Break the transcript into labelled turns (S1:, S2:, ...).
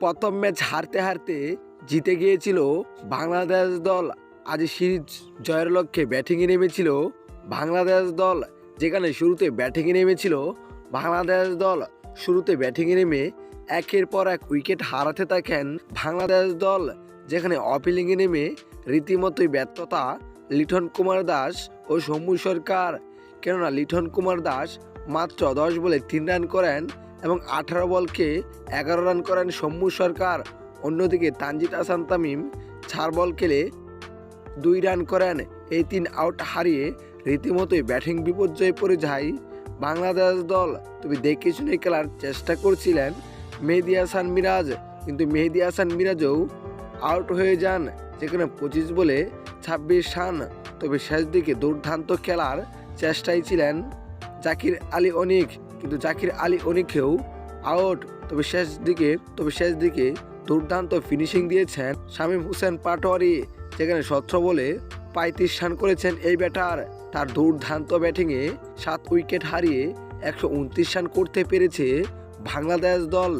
S1: প্রথম ম্যাচ হারতে হারতে জিতে গিয়েছিল বাংলাদেশ দল। আজ সিরিজ জয়ের লক্ষ্যে ব্যাটিংয়ে নেমেছিল বাংলাদেশ দল। যেখানে শুরুতে ব্যাটিংয়ে নেমেছিল বাংলাদেশ দল। শুরুতে ব্যাটিংয়ে নেমে একের পর এক উইকেট হারাতে থাকেন বাংলাদেশ দল। যেখানে অপিলিংয়ে নেমে রীতিমতোই ব্যর্থতা লিঠন কুমার দাস ও সৌম্য সরকার। কেননা লিঠন কুমার দাস মাত্র দশ বলে তিন রান করেন এবং আঠারো বলকে এগারো রান করেন সৌম্য সরকার। অন্যদিকে তানজিদ আসান তামিম চার বল খেলে দুই রান করেন। এই তিন আউট হারিয়ে রীতিমতোই ব্যাটিং বিপর্যয়ে পড়ে যায় বাংলাদেশ দল। তবে দেখে শুনে খেলার চেষ্টা করছিলেন মেহেদি হাসান মিরাজ। কিন্তু মেহেদি হাসান মিরাজও আউট হয়ে যান, যেখানে পঁচিশ বলে ছাব্বিশ রান। তবে শেষ দিকে দুর্দান্ত খেলার চেষ্টায় ছিলেন জাকির আলী অনিক। কিন্তু জাকির আলী অনেকেও আউট। তবে শেষ দিকে, তবে শেষ দিকে দুর্দান্ত ফিনিশিং দিয়েছেন শামীম হোসেন পাটোয়ারি, যেখানে সত্র বলে পঁয়ত্রিশ রান করেছেন এই ব্যাটার। তার দুর্দান্ত ব্যাটিংয়ে সাত উইকেট হারিয়ে একশো উনত্রিশ রান করতে পেরেছে বাংলাদেশ দল।